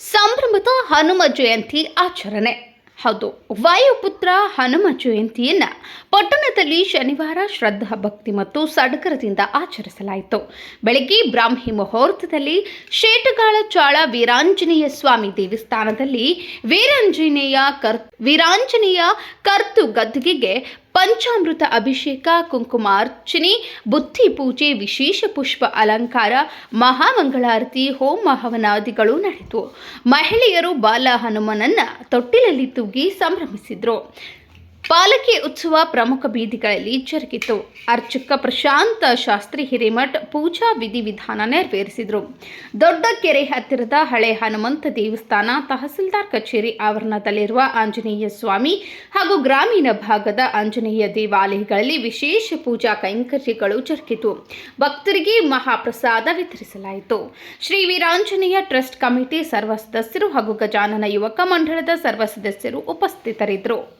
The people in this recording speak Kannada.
ಸಂಭ್ರಮದ ಹನುಮ ಜಯಂತಿ ಆಚರಣೆ. ಹೌದು, ವಾಯುಪುತ್ರ ಹನುಮ ಜಯಂತಿಯನ್ನ ಪಟ್ಟಣದಲ್ಲಿ ಶನಿವಾರ ಶ್ರದ್ಧಾ, ಭಕ್ತಿ ಮತ್ತು ಸಡಗರದಿಂದ ಆಚರಿಸಲಾಯಿತು. ಬೆಳಗ್ಗೆ ಬ್ರಾಹ್ಮಿ ಮುಹೂರ್ತದಲ್ಲಿ ಶೇಟಗಾಳ ಚಾಳ ವೀರಾಂಜನೇಯ ಸ್ವಾಮಿ ದೇವಸ್ಥಾನದಲ್ಲಿ ವೀರಾಂಜನೇಯ ಕರ್, ವೀರಾಂಜನೇಯ ಕರ್ತು ಗದ್ದುಗೆಗೆ ಪಂಚಾಮೃತ ಅಭಿಷೇಕ, ಕುಂಕುಮಾರ್ಚನೆ, ಬುದ್ಧಿ ಪೂಜೆ, ವಿಶೇಷ ಪುಷ್ಪ ಅಲಂಕಾರ, ಮಹಾಮಂಗಳಾರತಿ, ಹೋಮ ಹವನಾದಿಗಳು ನಡೆಯಿತು. ಮಹಿಳೆಯರು ಬಾಲ ಹನುಮನನ್ನ ತೊಟ್ಟಿಲಲ್ಲಿ ತೂಗಿ ಸಂಭ್ರಮಿಸಿದ್ರು. ಪಾಲಕಿ ಉತ್ಸವ ಪ್ರಮುಖ ಬೀದಿಗಳಲ್ಲಿ ಜರುಗಿತು. ಅರ್ಚಕ ಪ್ರಶಾಂತ ಶಾಸ್ತ್ರಿ ಹಿರೇಮಠ್ ಪೂಜಾ ವಿಧಿವಿಧಾನ ನೆರವೇರಿಸಿದರು. ದೊಡ್ಡ ಕೆರೆ ಹತ್ತಿರದ ಹಳೆ ಹನುಮಂತ ದೇವಸ್ಥಾನ ತಹಸೀಲ್ದಾರ್ ಕಚೇರಿ ಆವರಣದಲ್ಲಿರುವ ಆಂಜನೇಯ ಸ್ವಾಮಿ ಹಾಗೂ ಗ್ರಾಮೀಣ ಭಾಗದ ಆಂಜನೇಯ ದೇವಾಲಯಗಳಲ್ಲಿ ವಿಶೇಷ ಪೂಜಾ ಕೈಂಕರ್ಯಗಳು ಜರುಗಿತು. ಭಕ್ತರಿಗೆ ಮಹಾಪ್ರಸಾದ ವಿತರಿಸಲಾಯಿತು. ಶ್ರೀ ವೀರಾಂಜನೇಯ ಟ್ರಸ್ಟ್ ಕಮಿಟಿ ಸರ್ವ ಸದಸ್ಯರು ಹಾಗೂ ಗಜಾನನ ಯುವಕ ಮಂಡಳದ ಸರ್ವ ಸದಸ್ಯರು ಉಪಸ್ಥಿತರಿದ್ದರು.